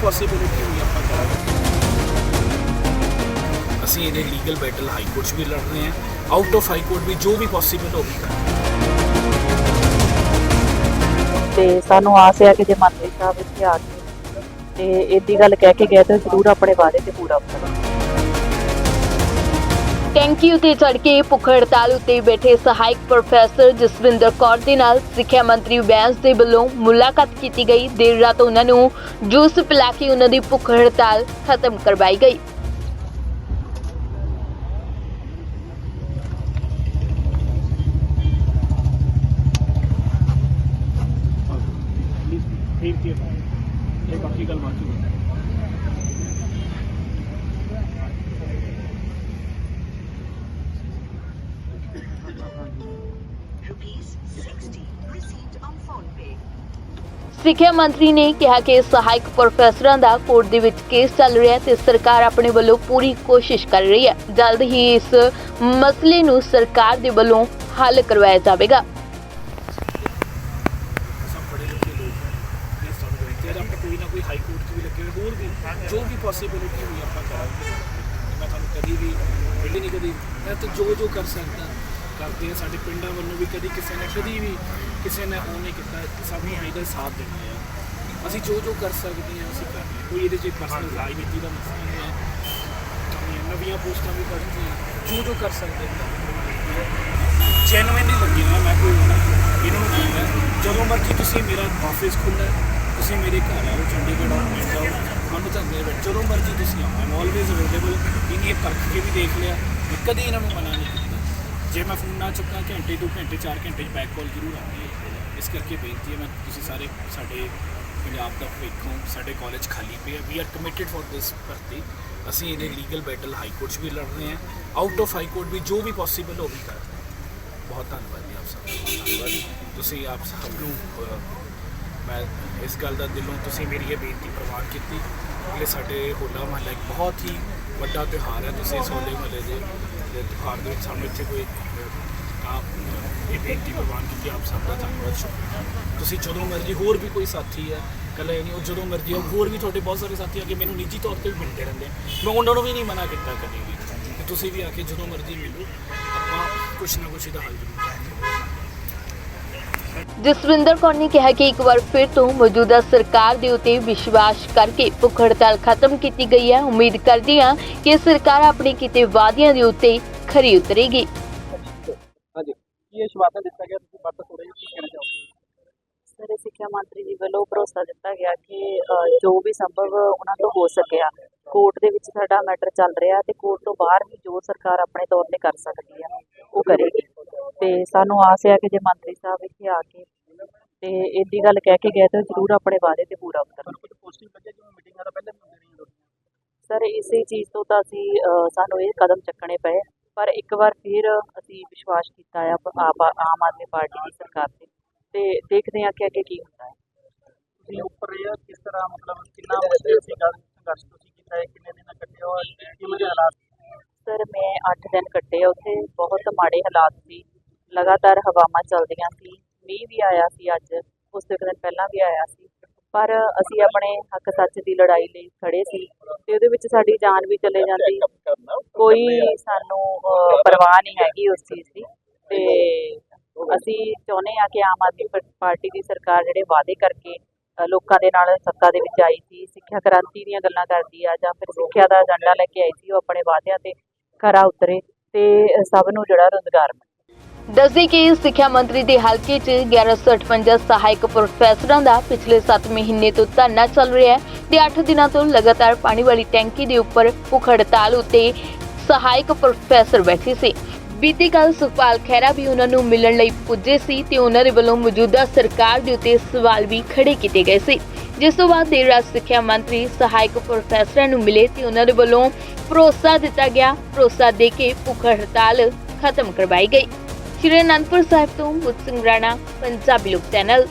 Possibility ਹੋਈ ਆਪਾਂ ਕਰਾਂਗੇ। ਅਸੀਂ ਇਹਦੇ ਲੀਗਲ ਬੈਟਲ ਹਾਈ ਕੋਰਟ 'ਚ ਵੀ ਲੜ ਰਹੇ ਹਾਂ ਆਊਟ ਆਫ ਹਾਈ ਕੋਰਟ ਵੀ ਜੋ ਵੀ ਪੋਸੀਬਲ ਹੋ ਵੀ ਕਰਾਂਗੇ। ਤੇ ਸਾਨੂੰ ਆਸ ਹੈ ਕਿ ਜੇ ਮੰਤਰੀ ਸਾਹਿਬ ਇੱਥੇ ਆ ਕੇ ਤੇ ਇਹਦੀ ਗੱਲ ਕਹਿ ਕੇ ਗਏ ਤਾਂ ਜ਼ਰੂਰ ਆਪਣੇ ਵਾਅਦੇ ਤੇ ਪੂਰਾ ਉਤਰਨਗੇ ਟੈਂਕੀ ਉਤੇ ਚੜ ਕੇ ਭੁੱਖ ਹੜਤਾਲ ਉਤੇ ਬੈਠੇ ਸਹਾਇਕ ਪ੍ਰੋਫੈਸਰ ਜਸਵਿੰਦਰ ਕੌਰ ਦੇ ਨਾਲ ਸਿੱਖਿਆ ਮੰਤਰੀ ਬੈਂਸ ਦੇ ਵੱਲੋਂ ਮੁਲਾਕਾਤ ਕੀਤੀ ਗਈ। ਦੇਰ ਰਾਤ ਉਹਨਾਂ ਨੂੰ ਜੂਸ ਪਿਲਾ ਕੇ ਉਹਨਾਂ ਦੀ ਭੁੱਖ ਹੜਤਾਲ ਖਤਮ ਕਰਵਾਈ ਗਈ। ਠੀਕ ਠੀਕ ਸਿੱਖਿਆ ਮੰਤਰੀ ਨੇ ਕਿਹਾ ਕਿ ਸਹਾਇਕ ਪ੍ਰੋਫੈਸਰਾਂ ਦਾ ਕੋਰਟ ਦੇ ਵਿੱਚ ਕੇਸ ਚੱਲ ਰਿਹਾ ਹੈ ਤੇ ਸਰਕਾਰ ਆਪਣੇ ਵੱਲੋਂ ਪੂਰੀ ਕੋਸ਼ਿਸ਼ ਕਰ ਰਹੀ ਹੈ। ਜਲਦ ਹੀ ਇਸ ਮਸਲੇ ਨੂੰ ਸਰਕਾਰ ਦੇ ਵੱਲੋਂ ਹੱਲ ਕਰਵਾਇਆ ਜਾਵੇਗਾ। ਕੋਈ ਨਾ ਕੋਈ ਹਾਈ ਕੋਰਟ 'ਚ ਵੀ ਲੱਗੇ ਹੋਰ ਵੀ ਜੋ ਵੀ ਪੋਸੀਬਿਲਿਟੀ ਹੋਈ ਆਪਾਂ ਕਰਾਂਗੇ। ਮੈਂ ਤੁਹਾਨੂੰ ਕਦੀ ਵੀ ਪਹਿਲੇ ਨਹੀਂ ਕਦੀ, ਮੈਂ ਤਾਂ ਜੋ ਜੋ ਕਰ ਸਕਦਾ। ਕਰਦੇ ਆ। ਸਾਡੇ ਪਿੰਡਾਂ ਵੱਲੋਂ ਵੀ ਕਦੀ ਕਿਸੇ ਨੇ ਕਦੀ ਵੀ ਕਿਸੇ ਨੇ ਉਹ ਨਹੀਂ ਕੀਤਾ। ਸਭ ਨੂੰ ਇਹਦਾ ਸਾਥ ਦੇਣਾ ਆ। ਅਸੀਂ ਜੋ ਜੋ ਕਰ ਸਕਦੇ ਹਾਂ ਅਸੀਂ ਕਰਦੇ ਹਾਂ। ਕੋਈ ਇਹਦੇ 'ਚ ਪਰਸਨਲ ਰਾਜਨੀਤੀ ਦਾ ਮਸਲਾ ਨਹੀਂ ਹੈ। ਨਵੀਆਂ ਨਵੀਆਂ ਪੋਸਟਾਂ ਵੀ ਪੜ੍ਹਨੀਆਂ ਜੋ ਜੋ ਕਰ ਸਕਦੇ ਹਾਂ ਜੈਨੂਇਨਲੀ ਲੱਗੀ ਨਾ ਮੈਂ ਕੋਈ ਇਹਨਾਂ ਨੂੰ ਕਹਿੰਦਾ ਜਦੋਂ ਮਰਜ਼ੀ ਤੁਸੀਂ ਮੇਰਾ ਆਫਿਸ ਖੁੱਲ੍ਹਾ ਹੈ, ਤੁਸੀਂ ਮੇਰੇ ਘਰ ਆਓ ਚੰਡੀਗੜ੍ਹ ਆਓ ਤੁਹਾਨੂੰ ਤਾਂ ਮੇਰੇ ਜਦੋਂ ਮਰਜ਼ੀ ਤੁਸੀਂ ਆਓ ਆਮ ਆਲਵੇਜ਼ ਅਵੇਲੇਬਲ ਇਹ ਪਰਖ ਕੇ ਵੀ ਦੇਖ ਲਿਆ। ਕਦੀ ਇਹਨਾਂ ਨੂੰ ਮਨਾ ਨਹੀਂ ਜੇ ਮੈਂ ਫੋਨ ਨਾ ਚੁੱਕਾਂ, ਘੰਟੇ ਦੋ ਘੰਟੇ, ਚਾਰ ਘੰਟੇ 'ਚ ਬੈਕ ਕਾਲ ਜ਼ਰੂਰ ਆਉਂਦੀ ਹੈ। ਇਸ ਕਰਕੇ ਬੇਨਤੀ ਹੈ, ਮੈਂ ਤੁਸੀਂ ਸਾਰੇ ਸਾਡੇ ਪੰਜਾਬ ਦਾ ਭਵਿੱਖ ਸਾਡੇ ਕਾਲਜ ਖਾਲੀ ਪਏ ਆ। We are committed for this ਭਰਤੀ। ਅਸੀਂ ਇਹਦੇ ਲੀਗਲ ਬੈਟਲ ਹਾਈ ਕੋਰਟ 'ਚ ਵੀ ਲੜ ਰਹੇ ਹਾਂ। ਆਊਟ ਆਫ ਹਾਈ ਕੋਰਟ ਵੀ ਜੋ ਵੀ ਪੋਸੀਬਲ ਹੋ ਵੀ ਕਰ ਹਾਂ। ਬਹੁਤ ਧੰਨਵਾਦ ਜੀ ਆਪ ਸਭ ਦਾ। ਧੰਨਵਾਦ ਤੁਸੀਂ ਆਪ ਸਭ ਨੂੰ ਮੈਂ ਇਸ ਗੱਲ ਦਾ ਦਿਲੋਂ ਤੁਸੀਂ ਮੇਰੀ ਇਹ ਬੇਨਤੀ ਪ੍ਰਵਾਨ ਕੀਤੀ। ਕਿ ਸਾਡੇ ਹੋਲਾ ਮਹੱਲਾ ਇੱਕ ਬਹੁਤ ਹੀ ਵੱਡਾ ਤਿਉਹਾਰ ਹੈ। ਤੁਸੀਂ ਇਸ ਹੋਲੇ ਮਹੱਲੇ ਦੇ ਦੇ ਦੇ ਵਿੱਚ ਸਾਨੂੰ ਇੱਥੇ ਕੋਈ ਇਹ ਬੇਨਤੀ ਪ੍ਰਵਾਨ ਕੀਤੀ, ਆਪ ਸਭ ਦਾ ਧੰਨਵਾਦ, ਸ਼ੁਕਰੀਆ। ਤੁਸੀਂ ਜਦੋਂ ਮਰਜ਼ੀ, ਹੋਰ ਵੀ ਕੋਈ ਸਾਥੀ ਹੈ ਕੱਲੇ ਨਹੀਂ, ਉਹ ਜਦੋਂ ਮਰਜ਼ੀ ਆਓ। ਹੋਰ ਵੀ ਤੁਹਾਡੇ ਬਹੁਤ ਸਾਰੇ ਸਾਥੀ ਆ ਕਿ ਮੈਨੂੰ ਨਿੱਜੀ ਤੌਰ ਤੇ ਵੀ ਮਿਲਦੇ ਰਹਿੰਦੇ ਮੈਂ ਉਹਨਾਂ ਨੂੰ ਵੀ ਨਹੀਂ ਮਨਾ ਕੀਤਾ ਕਦੇ ਵੀ। ਕਿ ਤੁਸੀਂ ਵੀ ਆ ਕੇ ਜਦੋਂ ਮਰਜ਼ੀ ਮਿਲੋ, ਆਪਾਂ ਕੁਛ ਨਾ ਕੁਛ ਇਹਦਾ ਹੱਲ ਜ਼ਰੂਰ ਜਸਵਿੰਦਰ ਕੌਰ ਨੇ ਕਿਹਾ ਕਿ ਇੱਕ ਵਾਰ ਫਿਰ ਤੋਂ ਮੌਜੂਦਾ ਸਰਕਾਰ ਦੇ ਉਤੇ ਵਿਸ਼ਵਾਸ ਕਰਕੇ ਭੁੱਖ ਹੜਤਾਲ ਖਤਮ ਕੀਤੀ ਗਈ ਹੈ। ਉਮੀਦ ਕਰਦੀ ਹਾਂ ਕਿ ਸਰਕਾਰ ਆਪਣੇ ਕੀਤੇ ਵਾਅਦਿਆਂ ਦੇ ਉੱਤੇ ਖਰੀ ਉਤਰੇਗੀ। ਹਾਂਜੀ। ਕੀ ਇਹ ਸ਼ਵਾਦਾ ਦਿੱਤਾ ਗਿਆ? ਤੁਸੀਂ ਬਾਤ ਥੋੜਾ ਜਿਹਾ ਕੀ ਕਹਿਣਾ ਚਾਹੋਗੇ? ਸਾਰੇ ਸਿੱਖਿਆ ਮੰਤਰੀ ਜੀ ਵੱਲੋਂ ਭਰੋਸਾ ਦਿੱਤਾ ਗਿਆ ਕਿ ਅ, ਜੋ ਵੀ ਸੰਭਵ ਉਹਨਾਂ ਤੋਂ ਹੋ ਸਕਿਆ ਕੋਰਟ ਦੇ ਵਿੱਚ ਸਾਡਾ ਮੈਟਰ ਚੱਲ ਰਿਹਾ ਤੇ ਕੋਰਟ ਤੋਂ ਬਾਹਰ ਵੀ ਜੋ ਸਰਕਾਰ ਆਪਣੇ ਤੌਰ ਤੇ ਕਰ ਸਕਦੀ ਆ ਉਹ ਕਰੇਗੀ। ਤੇ ਸਾਨੂੰ ਆਸ ਹੈ ਕਿ ਜੇ ਮੰਤਰੀ ਸਾਹਿਬ ਇੱਥੇ ਆ ਕੇ ਤੇ ਇਹਦੀ ਗੱਲ ਕਹਿ ਕੇ ਗਏ ਤਾਂ ਜ਼ਰੂਰ ਆਪਣੇ ਵਾਅਦੇ ਤੇ ਪੂਰਾ ਉਤਰਨਗੇ। ਤੁਹਾਨੂੰ ਕੁਝ ਪੋਸਟਿੰਗ ਲੱਗਿਆ ਜਿਵੇਂ ਮੀਟਿੰਗਾਂ ਤਾਂ ਪਹਿਲੇ ਵੀ ਹੁੰਦੀਆਂ ਰਹੀਆਂ ਤੁਹਾਡੀਆਂ ਸਰ ਇਸੇ ਚੀਜ਼ ਤੋਂ ਤਾਂ ਅਸੀਂ ਅ, ਸਾਨੂੰ ਇਹ ਕਦਮ ਚੱਕਣੇ ਪਏ। ਪਰ ਇੱਕ ਵਾਰ ਫਿਰ ਅਸੀਂ ਵਿਸ਼ਵਾਸ ਕੀਤਾ ਆ ਆਮ ਆਦਮੀ ਪਾਰਟੀ ਦੀ ਸਰਕਾਰ ਤੇ ਤੇ ਦੇਖਦੇ ਹਾਂ ਕਿ ਅੱਗੇ ਕੀ ਹੁੰਦਾ ਹੈ। ਤੁਸੀਂ ਉੱਪਰ ਇਹ ਕਿਸ ਤਰ੍ਹਾਂ ਮਤਲਬ ਕਿੰਨਾ ਮੁਸ਼ਕਿਲ ਸੀ ਗੱਲ ਸੰਘਰਸ਼ ਤੁਸੀਂ ਕੀਤਾ ਹੈ ਕਿੰਨੇ ਦਿਨ ਕੱਟੇ ਹੋ ਕਿਵੇਂ ਦੇ ਹਾਲਾਤ ਸਰ ਮੈਂ 8 ਦਿਨ ਕੱਟੇ ਉੱਥੇ ਬਹੁਤ ਮਾੜੇ ਹਾਲਾਤ ਸੀ ਲਗਾਤਾਰ ਹਵਾਵਾਂ ਚੱਲਦੀਆਂ ਸੀ ਮੀਂਹ ਵੀ ਆਇਆ ਸੀ ਅੱਜ ਉਸ ਤੋਂ ਇੱਕ ਦਿਨ ਪਹਿਲਾਂ ਵੀ ਆਇਆ ਸੀ। ਪਰ ਅਸੀਂ ਆਪਣੇ ਹੱਕ ਸੱਚ ਦੀ ਲੜਾਈ ਲਈ ਖੜੇ ਸੀ ਤੇ ਉਹਦੇ ਵਿੱਚ ਸਾਡੀ ਜਾਨ ਵੀ ਚਲੇ ਜਾਂਦੀ। ਕੋਈ ਸਾਨੂੰ ਪਰਵਾਹ ਨਹੀਂ ਹੈਗੀ ਉਸ ਚੀਜ਼ ਦੀ। ਤੇ ਅਸੀਂ ਚਾਹੁੰਦੇ ਆ ਕਿ ਆਮ ਆਦਮੀ ਪਾਰਟੀ ਦੀ ਸਰਕਾਰ ਜਿਹੜੇ ਵਾਅਦੇ ਕਰਕੇ ਲੋਕਾਂ ਦੇ ਨਾਲ ਸੱਤਾ ਦੇ ਵਿੱਚ ਆਈ ਸੀ, ਸਿੱਖਿਆ ਕ੍ਰਾਂਤੀ ਦੀਆਂ ਗੱਲਾਂ ਕਰਦੀ ਆ ਜਾਂ ਫਿਰ ਸਿੱਖਿਆ ਦਾ ਏਜੰਡਾ ਲੈ ਕੇ ਆਈ ਸੀ, ਉਹ ਆਪਣੇ ਵਾਅਦਿਆਂ ਤੇ ਖਰਾ ਉਤਰੇ ਤੇ ਸਭ ਨੂੰ ਜਿਹੜਾ ਰੋਜ਼ਗਾਰ ਮਿਲੇ ਦੱਸਦੇ ਕਿ ਸਿੱਖਿਆ ਮੰਤਰੀ ਦੇ ਹਲਕੇ 'ਚ 1158 ਸਹਾਇਕ ਪ੍ਰੋਫੈਸਰਾਂ ਦਾ ਪਿਛਲੇ 7 ਮਹੀਨੇ ਤੋਂ ਧਰਨਾ ਚੱਲ ਰਿਹਾ ਹੈ ਤੇ 8 ਦਿਨਾਂ ਤੋਂ ਲਗਾਤਾਰ ਪਾਣੀ ਵਾਲੀ ਟੈਂਕੀ ਦੇ ਉੱਪਰ ਭੁੱਖ ਹੜਤਾਲ ਉਤੇ ਸਹਾਇਕ ਪ੍ਰੋਫੈਸਰ ਬੈਠੇ ਸੀ। ਬੀਤੀ ਕੱਲ ਸੁਖਪਾਲ ਖਹਿਰਾ ਵੀ ਉਹਨਾਂ ਨੂੰ ਮਿਲਣ ਲਈ ਪੁੱਜੇ ਸੀ ਤੇ ਉਹਨਾਂ ਦੇ ਵੱਲੋਂ ਮੌਜੂਦਾ ਸਰਕਾਰ ਦੇ ਉੱਤੇ ਸਵਾਲ ਵੀ ਖੜੇ ਕੀਤੇ ਗਏ ਸੀ। ਜਿਸ ਤੋਂ ਬਾਅਦ ਦੇਰ ਰਾਤ ਸਿੱਖਿਆ ਮੰਤਰੀ ਸਹਾਇਕ ਪ੍ਰੋਫੈਸਰਾਂ ਨੂੰ ਮਿਲੇ ਤੇ ਉਹਨਾਂ ਦੇ ਵੱਲੋਂ ਭਰੋਸਾ ਦਿੱਤਾ ਗਿਆ। ਭਰੋਸਾ ਦੇ ਕੇ ਭੁੱਖ ਹੜਤਾਲ ਖਤਮ ਕਰਵਾਈ ਗਈ। ਸ਼੍ਰੀ ਅਨੰਦਪੁਰ ਸਾਹਿਬ ਤੋਂ ਮੁਤ ਸਿੰਘ ਰਾਣਾ ਪੰਜਾਬੀ ਲੋਕ ਚੈਨਲ